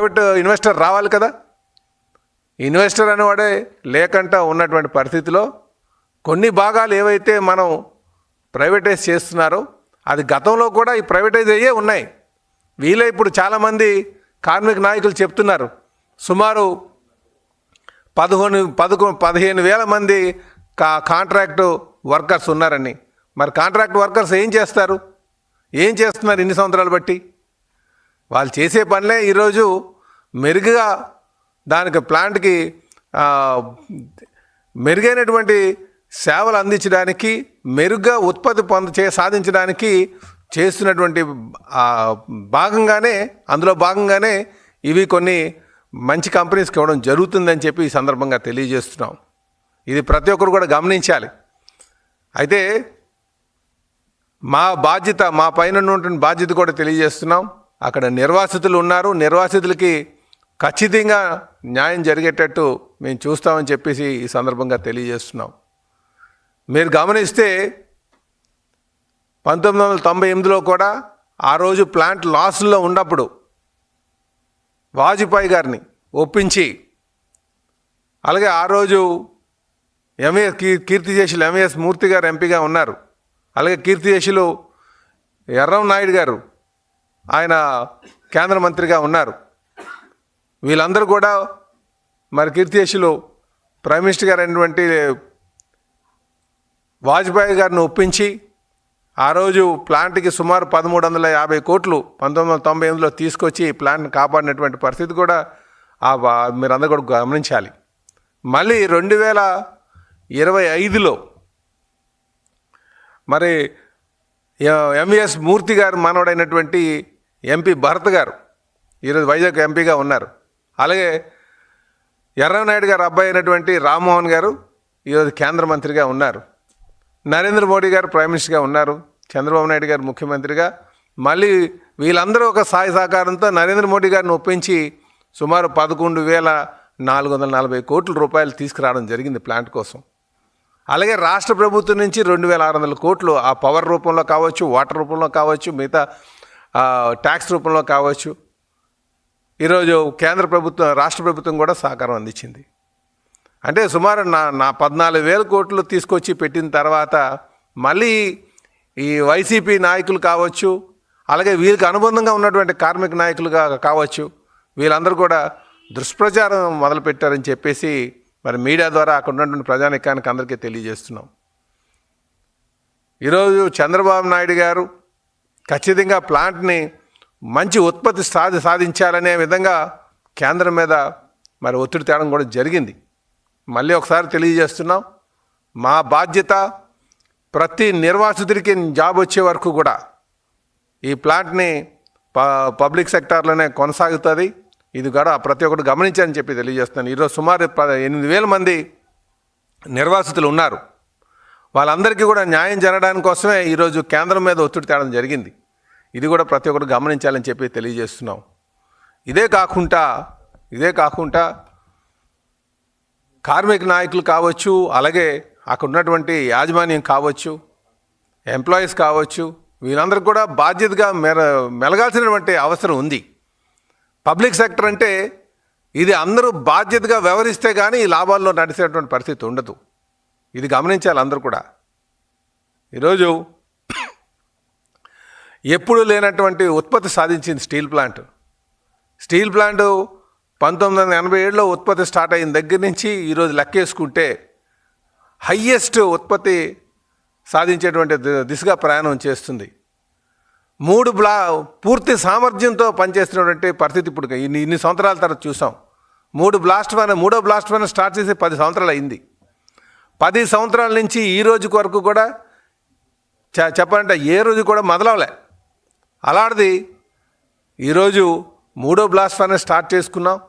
Private investor రావాలి కదా? Investor అనేవాడే లేకుండా ఉన్నటువంటి పరిస్థితిలో కొన్ని భాగాలు ఏవైతే మనం ప్రైవేటైజ్ చేస్తున్నారో అది గతంలో కూడా ఈ ప్రైవేటైజ్ అయ్యే ఉన్నాయి. వీళ్ళే ఇప్పుడు చాలామంది కార్మిక నాయకులు చెప్తున్నారు. సుమారు పదకొండు పదకొ పదిహేను వేల మంది కా కాంట్రాక్టు వర్కర్స్ ఉన్నారని. మరి కాంట్రాక్ట్ వర్కర్స్ ఏం చేస్తారు? ఏం చేస్తున్నారు ఇన్ని సంవత్సరాలు బట్టి? వాళ్ళు చేసే పనులే ఈరోజు మెరుగ్గా దానికి ప్లాంట్కి మెరుగైనటువంటి సేవలు అందించడానికి మెరుగ్గా ఉత్పత్తి పొంద చే సాధించడానికి చేస్తున్నటువంటి భాగంగానే అందులో భాగంగానే ఇవి కొన్ని మంచి కంపెనీస్కి ఇవ్వడం జరుగుతుందని చెప్పి ఈ సందర్భంగా తెలియజేస్తున్నాం. ఇది ప్రతి ఒక్కరు కూడా గమనించాలి. అయితే మా బాధ్యత మా పైన ఉన్నటువంటి బాధ్యత కూడా తెలియజేస్తున్నాం. అక్కడ నిర్వాసితులు ఉన్నారు. నిర్వాసితులకి ఖచ్చితంగా న్యాయం జరిగేటట్టు మేము చూస్తామని చెప్పేసి ఈ సందర్భంగా తెలియజేస్తున్నాం. మీరు గమనిస్తే పంతొమ్మిది వందల తొంభై ఎనిమిదిలో కూడా ఆ రోజు ప్లాంట్ లాస్లో ఉన్నప్పుడు వాజ్పేయి గారిని ఒప్పించి అలాగే ఆ రోజు ఎంఏఎస్ కీర్తిశేషులు ఎంఏఎస్ మూర్తి గారు ఎంపీగా ఉన్నారు. అలాగే కీర్తిశేషులు ఎర్రం నాయుడు గారు ఆయన కేంద్ర మంత్రిగా ఉన్నారు. వీళ్ళందరూ కూడా మరి కీర్తిశేషులు ప్రైమ్ మినిస్టర్ గారు అయినటువంటి వాజ్పేయి గారిని ఒప్పించి ఆ రోజు ప్లాంట్కి సుమారు పదమూడు వందల యాభై కోట్లు పంతొమ్మిది వందల తొంభై ఎనిమిదిలో తీసుకొచ్చి ప్లాంట్ని కాపాడినటువంటి పరిస్థితి కూడా ఆ మీరందరూ కూడా గమనించాలి. మళ్ళీ రెండు వేల ఇరవై ఐదులో మరి ఎంవిఎస్ మూర్తి గారు మనవడైనటువంటి ఎంపీ భరత్ గారు ఈరోజు వైజాగ్ ఎంపీగా ఉన్నారు. అలాగే ఎర్రనాయుడు గారు అబ్బాయి అయినటువంటి రామ్మోహన్ గారు ఈరోజు కేంద్ర మంత్రిగా ఉన్నారు. నరేంద్ర మోడీ గారు ప్రైమ్ మినిస్టర్గా ఉన్నారు. చంద్రబాబు నాయుడు గారు ముఖ్యమంత్రిగా. మళ్ళీ వీళ్ళందరూ ఒక సాయి సహకారంతో నరేంద్ర మోడీ గారిని ఒప్పించి సుమారు పదకొండు వేల నాలుగు వందల నలభై కోట్ల రూపాయలు తీసుకురావడం జరిగింది ప్లాంట్ కోసం. అలాగే రాష్ట్ర ప్రభుత్వం నుంచి రెండు వేల ఆరు వందల కోట్లు ఆ పవర్ రూపంలో కావచ్చు వాటర్ రూపంలో కావచ్చు మిగతా ట్యాక్స్ రూపంలో కావచ్చు ఈరోజు కేంద్ర ప్రభుత్వం రాష్ట్ర ప్రభుత్వం కూడా సహకారం అందించింది. అంటే సుమారు నా నా పద్నాలుగు వేల కోట్లు తీసుకొచ్చి పెట్టిన తర్వాత మళ్ళీ ఈ వైసీపీ నాయకులు కావచ్చు అలాగే వీళ్ళకి అనుబంధంగా ఉన్నటువంటి కార్మిక నాయకులుగా కావచ్చు వీళ్ళందరూ కూడా దుష్ప్రచారం మొదలుపెట్టారని చెప్పేసి మరి మీడియా ద్వారా అక్కడ ఉన్నటువంటి ప్రజానికానికి అందరికీ తెలియజేస్తున్నాం. ఈరోజు చంద్రబాబు నాయుడు గారు ఖచ్చితంగా ప్లాంట్ని మంచి ఉత్పత్తి సాధి సాధించాలనే విధంగా కేంద్రం మీద మరి ఒత్తిడి తేడం కూడా జరిగింది. మళ్ళీ ఒకసారి తెలియజేస్తున్నాం మా బాధ్యత ప్రతి నిర్వాసితుడికి జాబ్ వచ్చే వరకు కూడా ఈ ప్లాంట్ని ప పబ్లిక్ సెక్టార్లోనే కొనసాగుతుంది. ఇది కూడా ప్రతి ఒక్కరు గమనించని చెప్పి తెలియజేస్తున్నాను. ఈరోజు సుమారు ఎనిమిది వేల మంది నిర్వాసితులు ఉన్నారు. వాళ్ళందరికీ కూడా న్యాయం జరగడానికి కోసమే ఈరోజు కేంద్రం మీద ఒత్తిడి తేడం జరిగింది. ఇది కూడా ప్రతి ఒక్కరు గమనించాలని చెప్పి తెలియజేస్తున్నాం. ఇదే కాకుండా ఇదే కాకుండా కార్మిక నాయకులు కావచ్చు అలాగే అక్కడ ఉన్నటువంటి యాజమాన్యం కావచ్చు ఎంప్లాయీస్ కావచ్చు వీళ్ళందరూ కూడా బాధ్యతగా మెర మెలగాల్సినటువంటి అవసరం ఉంది. పబ్లిక్ సెక్టర్ అంటే ఇది అందరూ బాధ్యతగా వ్యవహరిస్తే కానీ ఈ లాభాల్లో నడిచేటువంటి పరిస్థితి ఉండదు. ఇది గమనించాలి అందరూ కూడా. ఈరోజు ఎప్పుడు లేనటువంటి ఉత్పత్తి సాధించింది స్టీల్ ప్లాంట్. స్టీల్ ప్లాంట్ పంతొమ్మిది వందల ఎనభై ఏడులో ఉత్పత్తి స్టార్ట్ అయిన దగ్గర నుంచి ఈరోజు లెక్కేసుకుంటే హయ్యెస్ట్ ఉత్పత్తి సాధించేటువంటి దిశగా ప్రయాణం చేస్తుంది. మూడు బ్లా పూర్తి సామర్థ్యంతో పనిచేస్తున్నటువంటి పరిస్థితి ఇప్పుడు ఇన్ని ఇన్ని సంవత్సరాల తర్వాత చూసాం. మూడు బ్లాస్ట్ వన్ మూడో బ్లాస్ట్ వన్ స్టార్ట్ చేసి పది సంవత్సరాలు అయింది. పది సంవత్సరాల నుంచి ఈ రోజు వరకు కూడా చ- చెప్పాలంటే ఏ రోజు కూడా మొదలవలే. అలాంటిది ఈరోజు మూడో బ్లాస్ట్ ఫైనల్ స్టార్ట్ చేసుకున్నాం.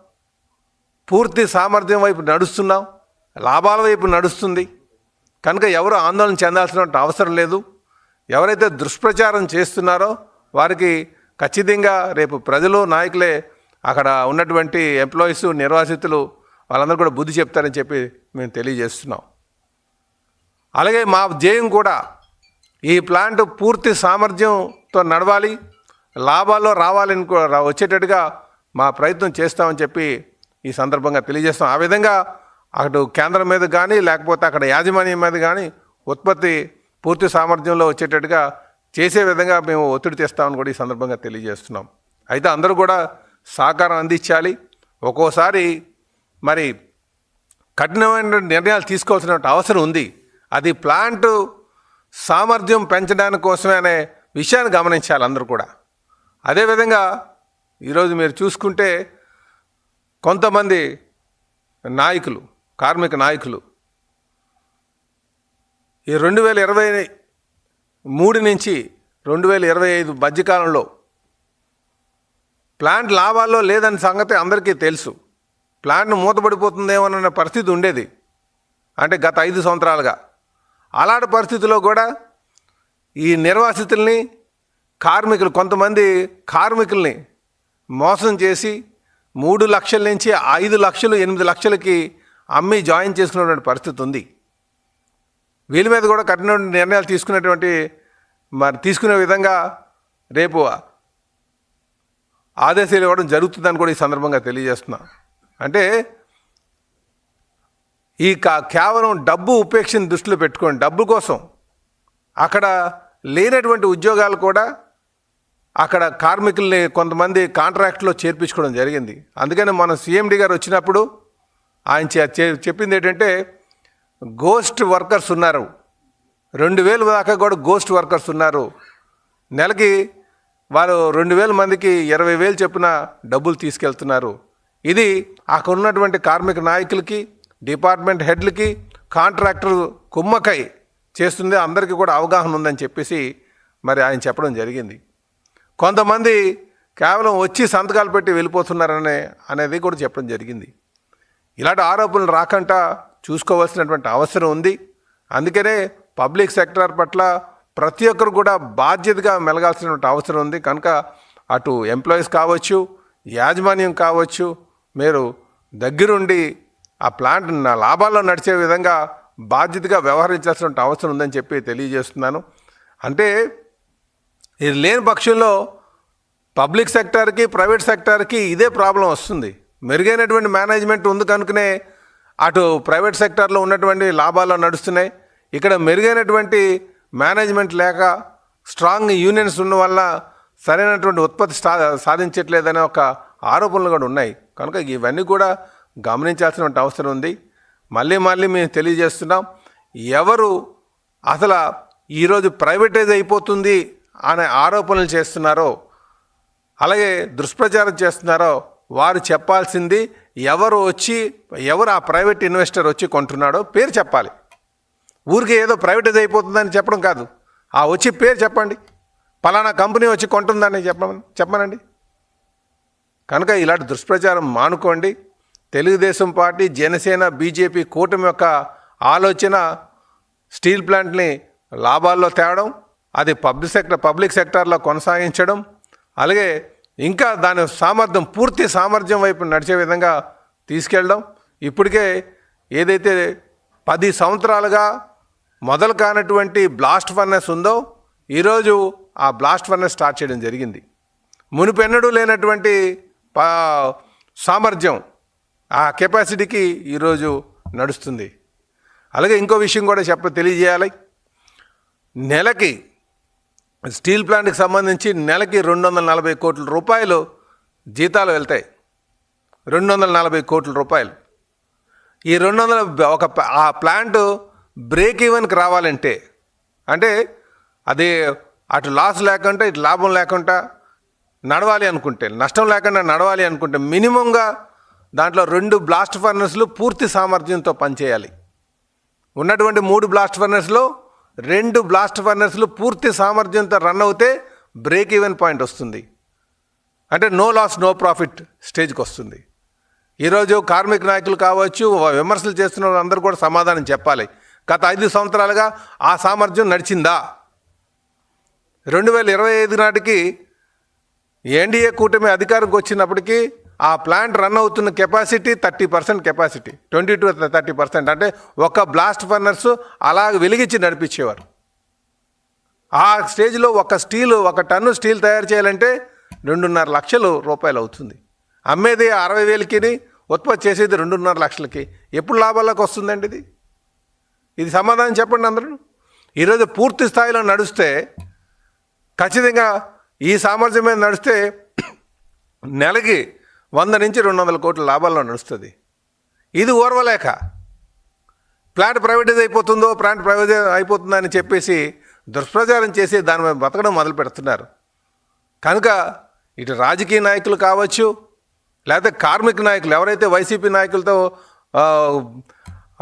పూర్తి సామర్థ్యం వైపు నడుస్తున్నాం. లాభాల వైపు నడుస్తుంది. కనుక ఎవరు ఆందోళన చెందాల్సిన అవసరం లేదు. ఎవరైతే దుష్ప్రచారం చేస్తున్నారో వారికి ఖచ్చితంగా రేపు ప్రజలు నాయకులే అక్కడ ఉన్నటువంటి ఎంప్లాయీస్ నిర్వాసితులు వాళ్ళందరూ కూడా బుద్ధి చెప్తారని చెప్పి మేము తెలియజేస్తున్నాం. అలాగే మా జయం కూడా ఈ ప్లాంట్ పూర్తి సామర్థ్యం తో నడవాలి లాభాల్లో రావాలని వచ్చేటట్టుగా మా ప్రయత్నం చేస్తామని చెప్పి ఈ సందర్భంగా తెలియజేస్తాం. ఆ విధంగా అటు కేంద్రం మీద కానీ లేకపోతే అక్కడ యాజమాన్యం మీద కానీ ఉత్పత్తి పూర్తి సామర్థ్యంలో వచ్చేటట్టుగా చేసే విధంగా మేము ఒత్తిడి తెస్తామని కూడా ఈ సందర్భంగా తెలియజేస్తున్నాం. అయితే అందరూ కూడా సహకారం అందించాలి. ఒక్కోసారి మరి కఠినమైన నిర్ణయాలు తీసుకోవాల్సిన అవసరం ఉంది. అది ప్లాంట్ సామర్థ్యం పెంచడానికి కోసమే అనే విషయాన్ని గమనించాలి అందరూ కూడా. అదేవిధంగా ఈరోజు మీరు చూసుకుంటే కొంతమంది నాయకులు కార్మిక నాయకులు ఈ రెండు వేల ఇరవై మూడు నుంచి రెండు వేల ఇరవై ఐదు మధ్యకాలంలో ప్లాంట్ లాభాల్లో లేదని సంగతి అందరికీ తెలుసు. ప్లాంట్ మూతపడిపోతుందేమోనన్న పరిస్థితి ఉండేది. అంటే గత ఐదు సంవత్సరాలుగా. అలాంటి పరిస్థితిలో కూడా ఈ నిర్వాసితుల్ని కార్మికులు కొంతమంది కార్మికుల్ని మోసం చేసి మూడు లక్షల నుంచి ఐదు లక్షలు ఎనిమిది లక్షలకి అమ్మి జాయిన్ చేసుకున్నటువంటి పరిస్థితి ఉంది. వీళ్ళ మీద కూడా కఠిన నిర్ణయాలు తీసుకునేటువంటి మరి తీసుకునే విధంగా రేపు ఆదేశాలు ఇవ్వడం జరుగుతుందని కూడా ఈ సందర్భంగా తెలియజేస్తున్నా. అంటే ఈ కేవలం డబ్బు ఉపేక్షను దృష్టిలో పెట్టుకోండి. డబ్బు కోసం అక్కడ లేనటువంటి ఉద్యోగాలు కూడా అక్కడ కార్మికుల్ని కొంతమంది కాంట్రాక్ట్లో చేర్పించుకోవడం జరిగింది. అందుకని మన సీఎండి గారు వచ్చినప్పుడు ఆయన చెప్పింది ఏంటంటే గోస్ట్ వర్కర్స్ ఉన్నారు. రెండు వేలు దాకా కూడా గోస్ట్ వర్కర్స్ ఉన్నారు. నెలకి వారు రెండు వేల మందికి ఇరవై వేలు చొప్పున డబ్బులు తీసుకెళ్తున్నారు. ఇది అక్కడ ఉన్నటువంటి కార్మిక నాయకులకి డిపార్ట్మెంట్ హెడ్లకి కాంట్రాక్టర్ కుమ్మకై చేస్తుంది. అందరికీ కూడా అవగాహన ఉందని చెప్పేసి మరి ఆయన చెప్పడం జరిగింది. కొంతమంది కేవలం వచ్చి సంతకాలు పెట్టి వెళ్ళిపోతున్నారనే అనేది కూడా చెప్పడం జరిగింది. ఇలాంటి ఆరోపణలు రాకుండా చూసుకోవాల్సినటువంటి అవసరం ఉంది. అందుకనే పబ్లిక్ సెక్టార్ పట్ల ప్రతి ఒక్కరు కూడా బాధ్యతగా మెలగాల్సినటువంటి అవసరం ఉంది. కనుక అటు ఎంప్లాయీస్ కావచ్చు యాజమాన్యం కావచ్చు మీరు దగ్గరుండి ఆ ప్లాంట్ నా లాభాల్లో నడిచే విధంగా బాధ్యతగా వ్యవహరించాల్సిన అవసరం ఉందని చెప్పి తెలియజేస్తున్నాను. అంటే ఇది లేని పక్షంలో పబ్లిక్ సెక్టార్కి ప్రైవేట్ సెక్టార్కి ఇదే ప్రాబ్లం వస్తుంది. మెరుగైనటువంటి మేనేజ్మెంట్ ఉంది కనుకనే అటు ప్రైవేట్ సెక్టార్లో ఉన్నటువంటి లాభాలు నడుస్తున్నాయి. ఇక్కడ మెరుగైనటువంటి మేనేజ్మెంట్ లేక స్ట్రాంగ్ యూనియన్స్ ఉన్న వల్ల సరైనటువంటి ఉత్పత్తి సా సాధించట్లేదనే ఒక ఆరోపణలు కూడా ఉన్నాయి. కనుక ఇవన్నీ కూడా గమనించాల్సిన అవసరం ఉంది. మళ్ళీ మళ్ళీ మేము తెలియజేస్తున్నాం ఎవరు అసలు ఈరోజు ప్రైవేటైజ్ అయిపోతుంది అనే ఆరోపణలు చేస్తున్నారో అలాగే దుష్ప్రచారం చేస్తున్నారో వారు చెప్పాల్సింది ఎవరు వచ్చి ఎవరు ఆ ప్రైవేట్ ఇన్వెస్టర్ వచ్చి కొంటున్నాడో పేరు చెప్పాలి. ఊరికి ఏదో ప్రైవేటైజ్ అయిపోతుందని చెప్పడం కాదు. ఆ వచ్చి పేరు చెప్పండి. పలానా కంపెనీ వచ్చి కొంటుందని చెప్పమని చెప్పమనండి. కనుక ఇలాంటి దుష్ప్రచారం మానుకోండి. తెలుగుదేశం పార్టీ జనసేన బీజేపీ కూటమి యొక్క ఆలోచన స్టీల్ ప్లాంట్ని లాభాల్లో తేవడం అది పబ్లిక్ సెక్టర్ పబ్లిక్ సెక్టార్లో కొనసాగించడం అలాగే ఇంకా దాని సామర్థ్యం పూర్తి సామర్థ్యం వైపు నడిచే విధంగా తీసుకెళ్ళడం. ఇప్పటికే ఏదైతే పది సంవత్సరాలుగా మొదలు కానటువంటి బ్లాస్ట్ ఫర్నెస్ ఉందో ఈరోజు ఆ బ్లాస్ట్ ఫర్నెస్ స్టార్ట్ చేయడం జరిగింది. మునిపెన్నడూ లేనటువంటి సామర్థ్యం ఆ కెపాసిటీకి ఈరోజు నడుస్తుంది. అలాగే ఇంకో విషయం కూడా చెప్ప తెలియజేయాలి. నెలకి స్టీల్ ప్లాంట్కి సంబంధించి నెలకి రెండు వందల నలభై కోట్ల రూపాయలు జీతాలు వెళ్తాయి. రెండు వందల నలభై కోట్ల రూపాయలు. ఈ రెండు వందల ఒక ఆ ప్లాంట్ బ్రేక్ ఈవెన్కి రావాలంటే అంటే అది అటు లాస్ లేకుండా ఇటు లాభం లేకుండా నడవాలి అనుకుంటే నష్టం లేకుండా నడవాలి అనుకుంటే మినిమంగా దాంట్లో రెండు బ్లాస్ట్ ఫర్నర్స్లు పూర్తి సామర్థ్యంతో పనిచేయాలి. ఉన్నటువంటి మూడు బ్లాస్ట్ ఫర్నర్స్లో రెండు బ్లాస్ట్ ఫర్నర్స్లు పూర్తి సామర్థ్యంతో రన్ అవుతే బ్రేక్ ఈవెన్ పాయింట్ వస్తుంది. అంటే నో లాస్ నో ప్రాఫిట్ స్టేజ్కి వస్తుంది. ఈరోజు కార్మిక నాయకులు కావచ్చు విమర్శలు చేస్తున్న వాళ్ళందరూ కూడా సమాధానం చెప్పాలి. గత ఐదు సంవత్సరాలుగా ఆ సామర్థ్యం నడిచిందా? రెండు వేల ఇరవై ఐదు నాటికి ఎన్డీఏ కూటమి అధికారంకి వచ్చినప్పటికీ ఆ ప్లాంట్ రన్ అవుతున్న capacity thirty percent capacity. Twenty to thirty percent. అంటే ఒక బ్లాస్ట్ ఫర్నర్స్ అలా వెలిగించి నడిపించేవారు. ఆ స్టేజ్లో ఒక స్టీల్ ఒక టన్ను స్టీల్ తయారు చేయాలంటే రెండున్నర లక్షలు రూపాయలు అవుతుంది. అమ్మేది అరవై వేలకి ఉత్పత్తి చేసేది రెండున్నర లక్షలకి. ఎప్పుడు లాభాల్లోకి వస్తుందండి ఇది? ఇది సమాధానం చెప్పండి అందరూ. ఈరోజు పూర్తి స్థాయిలో నడిస్తే ఖచ్చితంగా ఈ సామర్థ్యం మీద నడిస్తే నెలకి వంద నుంచి రెండు వందల కోట్ల లాభాల్లో నడుస్తుంది. ఇది ఓర్వలేక. ప్లాంట్ ప్రైవేటైజ్ అయిపోతుందో ప్లాంట్ ప్రైవేటైజ్ అయిపోతుందని చెప్పేసి దుష్ప్రచారం చేసి దాని మీద బతకడం మొదలు పెడుతున్నారు. కనుక ఇటు రాజకీయ నాయకులు కావచ్చు లేకపోతే కార్మిక నాయకులు ఎవరైతే వైసీపీ నాయకులతో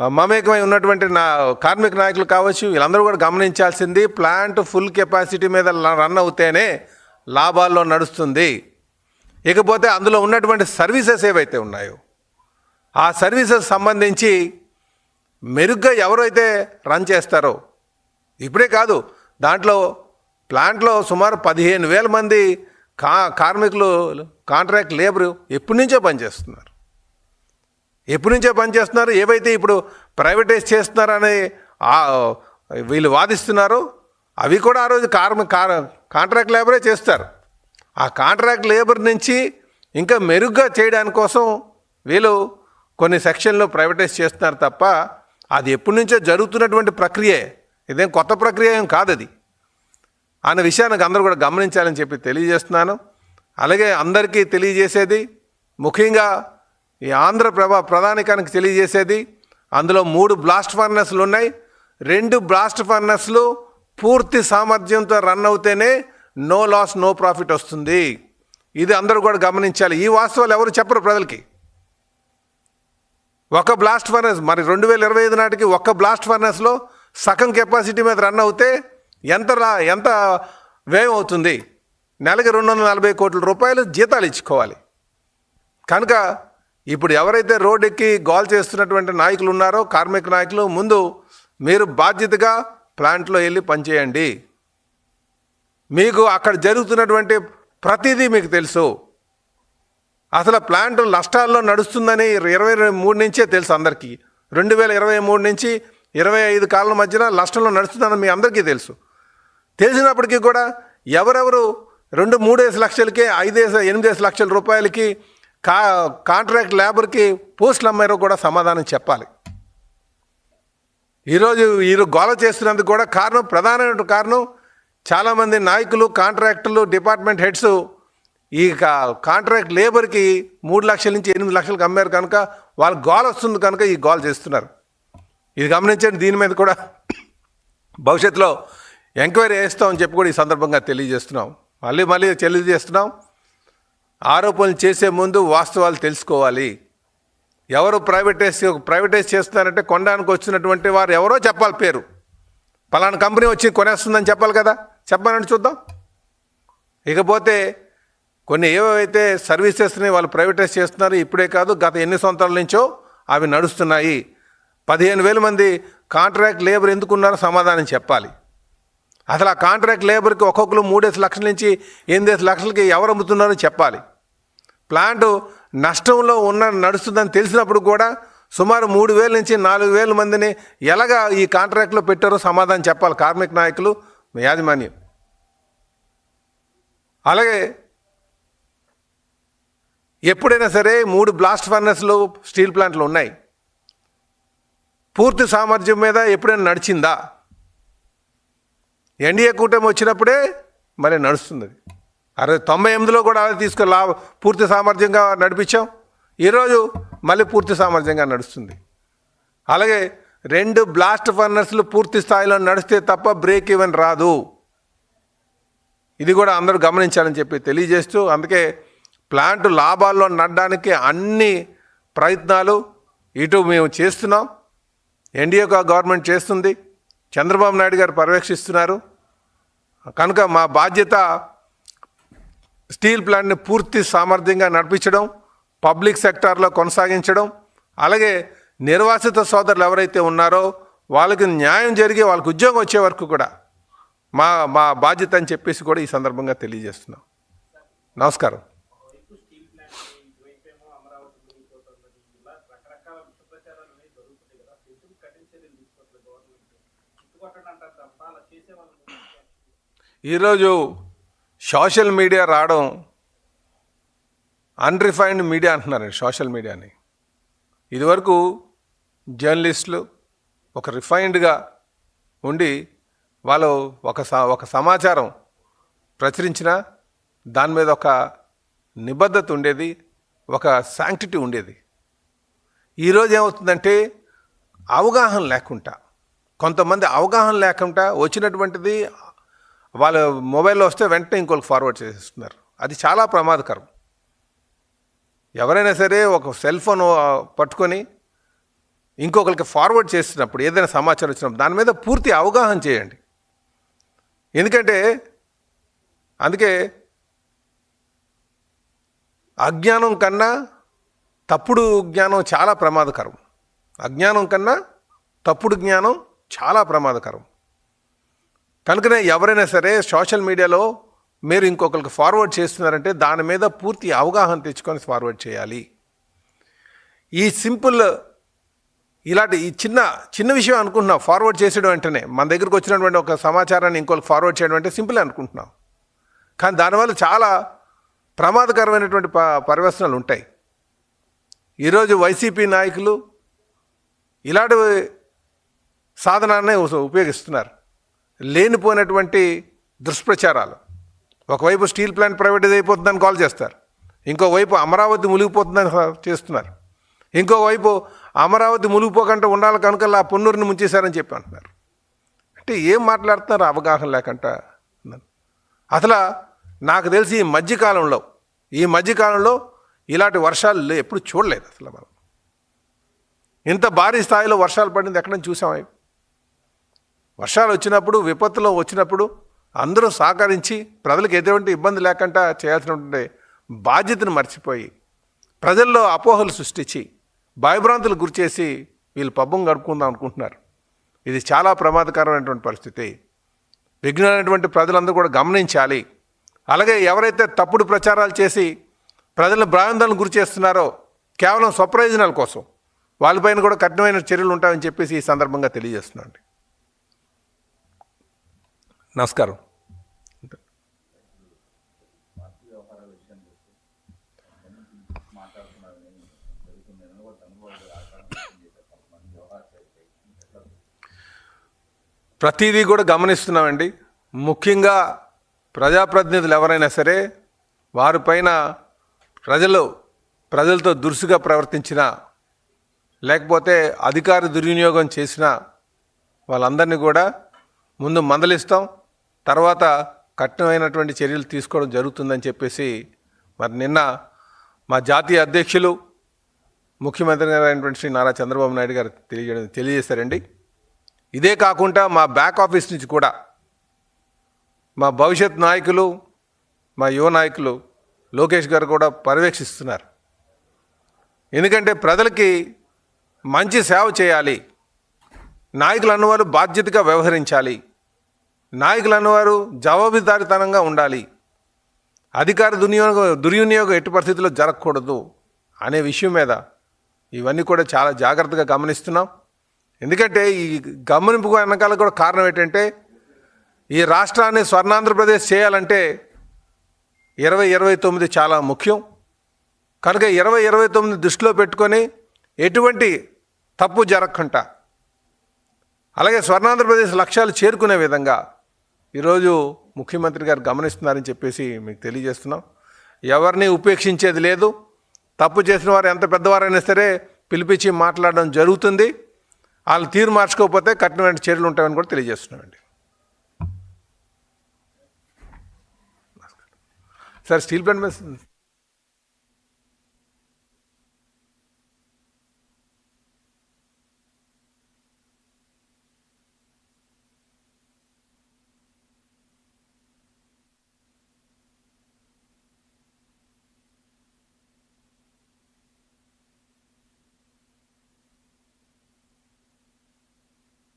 మమేకమై ఉన్నటువంటి నా కార్మిక నాయకులు కావచ్చు వీళ్ళందరూ కూడా గమనించాల్సింది ప్లాంట్ ఫుల్ కెపాసిటీ మీద రన్ అవుతేనే లాభాల్లో నడుస్తుంది. ఇకపోతే అందులో ఉన్నటువంటి సర్వీసెస్ ఏవైతే ఉన్నాయో ఆ సర్వీసెస్ సంబంధించి మెరుగ్గా ఎవరైతే రన్ చేస్తారో ఇప్పుడే కాదు దాంట్లో ప్లాంట్లో సుమారు పదిహేను వేల మంది కా కార్మికులు కాంట్రాక్ట్ లేబర్ ఎప్పటి నుంచో పనిచేస్తున్నారు. ఎప్పటి నుంచో పనిచేస్తున్నారు ఏవైతే ఇప్పుడు ప్రైవేటైజ్ చేస్తున్నారని వీళ్ళు వాదిస్తున్నారో అవి కూడా ఆ రోజు కార్మి కార్ కాంట్రాక్ట్ లేబరే చేస్తారు. ఆ కాంట్రాక్ట్ లేబర్ నుంచి ఇంకా మెరుగ్గా చేయడానికి కోసం వీళ్ళు కొన్ని సెక్షన్లు ప్రైవేటైజ్ చేస్తున్నారు తప్ప అది ఎప్పటి నుంచో జరుగుతున్నటువంటి ప్రక్రియే. ఇదేం కొత్త ప్రక్రియ ఏం కాదు అది. అన్న విషయానికి అందరూ కూడా గమనించాలని చెప్పి తెలియజేస్తున్నాను. అలాగే అందరికీ తెలియజేసేది ముఖ్యంగా ఈ ఆంధ్రప్రభ ప్రధానికానికి తెలియజేసేది అందులో మూడు బ్లాస్ట్ ఫర్నర్స్లు ఉన్నాయి రెండు బ్లాస్ట్ ఫర్నర్స్లు పూర్తి సామర్థ్యంతో రన్ అవుతేనే నో లాస్ నో ప్రాఫిట్ వస్తుంది. ఇది అందరూ కూడా గమనించాలి. ఈ వాస్తవాలు ఎవరు చెప్పరు ప్రజలకి. ఒక బ్లాస్ట్ ఫర్నెస్ మరి రెండు వేల ఇరవై ఐదు నాటికి ఒక్క బ్లాస్ట్ ఫర్నెస్లో సగం కెపాసిటీ మీద రన్ అవుతే ఎంత రా ఎంత వ్యయం అవుతుంది? నెలకి రెండు వందల నలభై కోట్ల రూపాయలు జీతాలు ఇచ్చుకోవాలి. కనుక ఇప్పుడు ఎవరైతే రోడ్ ఎక్కి గోల్ చేస్తున్నటువంటి నాయకులు ఉన్నారో కార్మిక నాయకులు ముందు మీరు బాధ్యతగా ప్లాంట్లో వెళ్ళి పనిచేయండి. మీకు అక్కడ జరుగుతున్నటువంటి ప్రతిదీ మీకు తెలుసు. అసలు ప్లాంట్ నష్టాల్లో నడుస్తుందని ఇరవై మూడు నుంచే తెలుసు అందరికీ. రెండు వేల ఇరవై మూడు నుంచి ఇరవై ఐదు కాలం మధ్యన నష్టంలో నడుస్తుందని మీ అందరికీ తెలుసు. తెలిసినప్పటికీ కూడా ఎవరెవరు రెండు మూడేసి లక్షలకి ఐదేసి ఎనిమిదేసి లక్షల రూపాయలకి కా కాంట్రాక్ట్ లేబర్కి పోస్టులు అమ్మారో కూడా సమాధానం చెప్పాలి. ఈరోజు వీరు గోల చేస్తున్నందుకు కూడా కారణం ప్రధానమైన కారణం చాలామంది నాయకులు కాంట్రాక్టర్లు డిపార్ట్మెంట్ హెడ్స్ ఈ కాంట్రాక్ట్ లేబర్కి మూడు లక్షల నుంచి ఎనిమిది లక్షలకు అమ్మారు కనుక వాళ్ళ గోల్ వస్తుంది కనుక ఈ గోల్ చేస్తున్నారు. ఇది గమనించండి దీని మీద కూడా భవిష్యత్తులో ఎంక్వైరీ వేస్తామని చెప్పి కూడా ఈ సందర్భంగా తెలియజేస్తున్నాం. మళ్ళీ మళ్ళీ తెలియజేస్తున్నాం ఆరోపణలు చేసే ముందు వాస్తవాలు తెలుసుకోవాలి. ఎవరు ప్రైవేటైజ్ ప్రైవేటైజ్ చేస్తున్నారంటే కొనడానికి వచ్చినటువంటి వారు ఎవరో చెప్పాలి పేరు. పలానా కంపెనీ వచ్చి కొనేస్తుందని చెప్పాలి కదా. చెప్పాలని చూద్దాం. ఇకపోతే కొన్ని ఏవైతే సర్వీసెస్ని వాళ్ళు ప్రైవేటైజ్ చేస్తున్నారు ఇప్పుడే కాదు గత ఎన్ని సంవత్సరాల నుంచో అవి నడుస్తున్నాయి. పదిహేను వేల మంది కాంట్రాక్ట్ లేబర్ ఎందుకున్నారో సమాధానం చెప్పాలి. అసలు ఆ కాంట్రాక్ట్ లేబర్కి ఒక్కొక్కరు మూడేసి లక్షల నుంచి ఎనిమిదేసి లక్షలకి ఎవరు అమ్ముతున్నారో చెప్పాలి. ప్లాంట్ నష్టంలో ఉన్న నడుస్తుందని తెలిసినప్పుడు కూడా సుమారు మూడు వేల నుంచి నాలుగు వేల మందిని ఎలాగా ఈ కాంట్రాక్ట్లో పెట్టారో సమాధానం చెప్పాలి కార్మిక నాయకులు. యాజమాన్యం. అలాగే ఎప్పుడైనా సరే మూడు బ్లాస్ట్ ఫర్నెస్లు స్టీల్ ప్లాంట్లు ఉన్నాయి. పూర్తి సామర్థ్యం మీద ఎప్పుడైనా నడిచిందా? ఎన్డీఏ కూటమి వచ్చినప్పుడే మరి నడుస్తుంది అరవై తొంభై ఎనిమిదిలో కూడా అలా తీసుకుని లా పూర్తి సామర్థ్యంగా నడిపించాం. ఈరోజు మళ్ళీ పూర్తి సామర్థ్యంగా నడుస్తుంది. అలాగే రెండు బ్లాస్ట్ ఫర్నర్స్లు పూర్తి స్థాయిలో నడిస్తే తప్ప బ్రేక్ ఈవెన్ రాదు. ఇది కూడా అందరూ గమనించాలని చెప్పి తెలియజేస్తూ అందుకే ప్లాంట్ లాభాల్లో నడడానికి అన్ని ప్రయత్నాలు ఇటు మేము చేస్తున్నాం. ఎన్డీఏ గవర్నమెంట్ చేస్తుంది. చంద్రబాబు నాయుడు గారు పర్యవేక్షిస్తున్నారు. కనుక మా బాధ్యత స్టీల్ ప్లాంట్ని పూర్తి సామర్థ్యంగా నడిపించడం పబ్లిక్ సెక్టార్లో కొనసాగించడం అలాగే నిర్వాసిత సోదరులు ఎవరైతే ఉన్నారో వాళ్ళకి న్యాయం జరిగి వాళ్ళకి ఉద్యోగం వచ్చే వరకు కూడా మా మా బాధ్యత అని చెప్పేసి కూడా ఈ సందర్భంగా తెలియజేస్తున్నాం. నమస్కారం. ఈరోజు సోషల్ మీడియా రావడం అన్రిఫైన్డ్ మీడియా అంటున్నారండి సోషల్ మీడియాని. ఇదివరకు జర్నలిస్టులు ఒక రిఫైన్డ్గా ఉండి వాళ్ళు ఒక ఒక సమాచారం ప్రచురించిన దాని మీద ఒక నిబద్ధత ఉండేది ఒక శాంక్టిటీ ఉండేది. ఈరోజు ఏమవుతుందంటే అవగాహన లేకుండా కొంతమంది అవగాహన లేకుండా వచ్చినటువంటిది వాళ్ళ మొబైల్లో వస్తే వెంటనే ఇంకోళ్ళకి ఫార్వర్డ్ చేసేస్తున్నారు. అది చాలా ప్రమాదకరం. ఎవరైనా సరే ఒక సెల్ ఫోన్ పట్టుకొని ఇంకొకరికి ఫార్వర్డ్ చేస్తున్నప్పుడు ఏదైనా సమాచారం వచ్చినప్పుడు దాని మీద పూర్తి అవగాహన చేయండి. ఎందుకంటే అందుకే అజ్ఞానం కన్నా తప్పుడు జ్ఞానం చాలా ప్రమాదకరం. అజ్ఞానం కన్నా తప్పుడు జ్ఞానం చాలా ప్రమాదకరం. కనుకనే ఎవరైనా సరే సోషల్ మీడియాలో మీరు ఇంకొకరికి ఫార్వర్డ్ చేస్తున్నారంటే దాని మీద పూర్తి అవగాహన తెచ్చుకొని ఫార్వర్డ్ చేయాలి. ఈ సింపుల్ ఇలాంటి ఈ చిన్న చిన్న విషయం అనుకుంటున్నాం. ఫార్వర్డ్ చేసేయడం వెంటనే మన దగ్గరకు వచ్చినటువంటి ఒక సమాచారాన్ని ఇంకొకరికి ఫార్వర్డ్ చేయడం అంటే సింపుల్ అనుకుంటున్నాం. కానీ దానివల్ల చాలా ప్రమాదకరమైనటువంటి ప పరివర్తనలు ఉంటాయి. ఈరోజు వైసీపీ నాయకులు ఇలాంటి సాధనాన్ని ఉపయోగిస్తున్నారు. లేనిపోయినటువంటి దుష్ప్రచారాలు. ఒకవైపు స్టీల్ ప్లాంట్ ప్రైవేటైజ్ అయిపోతుందని కాల్ చేస్తారు. ఇంకోవైపు అమరావతి మునిగిపోతుందని చేస్తున్నారు. ఇంకోవైపు అమరావతి మునిగిపోకుండా ఉండాలి కనుక ఆ పొన్నూరుని ముంచేశారని చెప్పి అంటున్నారు అంటే ఏం మాట్లాడుతున్నారు? అవగాహన లేకుండా అసలు నాకు తెలిసి ఈ మధ్యకాలంలో ఈ మధ్యకాలంలో ఇలాంటి వర్షాలు ఎప్పుడు చూడలేదు అసలు మనం. ఇంత భారీ స్థాయిలో వర్షాలు పడింది ఎక్కడ చూసాం వర్షాలు వచ్చినప్పుడు విపత్తులో వచ్చినప్పుడు అందరూ సహకరించి ప్రజలకు ఎటువంటి ఇబ్బంది లేకుండా చేయాల్సినటువంటి బాధ్యతను మర్చిపోయి ప్రజల్లో అపోహలు సృష్టించి భయభ్రాంతులు గురిచేసి వీళ్ళు పబ్బం గడుపుకుందాం అనుకుంటున్నారు. ఇది చాలా ప్రమాదకరమైనటువంటి పరిస్థితి. విఘ్నమైనటువంటి ప్రజలందరూ కూడా గమనించాలి. అలాగే ఎవరైతే తప్పుడు ప్రచారాలు చేసి ప్రజలను భ్రాంతాలను గురి చేస్తున్నారో కేవలం స్వప్రయోజనాల కోసం వాళ్ళపైన కూడా కఠినమైన చర్యలు ఉంటాయని చెప్పేసి ఈ సందర్భంగా తెలియజేస్తున్నాండి నమస్కారం. ప్రతిదీ కూడా గమనిస్తున్నామండి. ముఖ్యంగా ప్రజాప్రతినిధులు ఎవరైనా సరే వారిపైన ప్రజలు ప్రజలతో దురుసుగా ప్రవర్తించిన లేకపోతే అధికార దుర్వినియోగం చేసిన వాళ్ళందరినీ కూడా ముందు మందలిస్తాం. తర్వాత కఠినమైనటువంటి చర్యలు తీసుకోవడం జరుగుతుందని చెప్పేసి మరి నిన్న మా జాతీయ అధ్యక్షులు ముఖ్యమంత్రి గారైనటువంటి శ్రీ నారా చంద్రబాబు నాయుడు గారు తెలియజేయడం తెలియజేశారండి. ఇదే కాకుండా మా బ్యాక్ ఆఫీస్ నుంచి కూడా మా భవిష్యత్ నాయకులు మా యువ నాయకులు లోకేష్ గారు కూడా పర్యవేక్షిస్తున్నారు. ఎందుకంటే ప్రజలకి మంచి సేవ చేయాలి. నాయకులు అన్నవారు బాధ్యతగా వ్యవహరించాలి. నాయకులు అన్నవారు జవాబుదారితనంగా ఉండాలి. అధికార దుర్వినియోగం దుర్వినియోగం ఎట్టి పరిస్థితుల్లో జరగకూడదు అనే విషయం మీద ఇవన్నీ కూడా చాలా జాగ్రత్తగా గమనిస్తున్నాం. ఎందుకంటే ఈ గమనింపు వెనకాల కూడా కారణం ఏంటంటే ఈ రాష్ట్రాన్ని స్వర్ణాంధ్రప్రదేశ్ చేయాలంటే ఇరవై ఇరవై తొమ్మిది చాలా ముఖ్యం. కనుక ఇరవై ఇరవై తొమ్మిది దృష్టిలో పెట్టుకొని ఎటువంటి తప్పు జరగకుండా అలాగే స్వర్ణాంధ్రప్రదేశ్ లక్ష్యాలు చేరుకునే విధంగా ఈరోజు ముఖ్యమంత్రి గారు గమనిస్తున్నారని చెప్పేసి మీకు తెలియజేస్తున్నాం. ఎవరిని ఉపేక్షించేది లేదు. తప్పు చేసిన వారు ఎంత పెద్దవారైనా సరే పిలిపించి మాట్లాడడం జరుగుతుంది. వాళ్ళు తీరు మార్చుకోకపోతే కఠినమైన చర్యలు ఉంటాయని కూడా తెలియజేస్తున్నామండి. సార్ స్టీల్ ప్లాంట్ మీద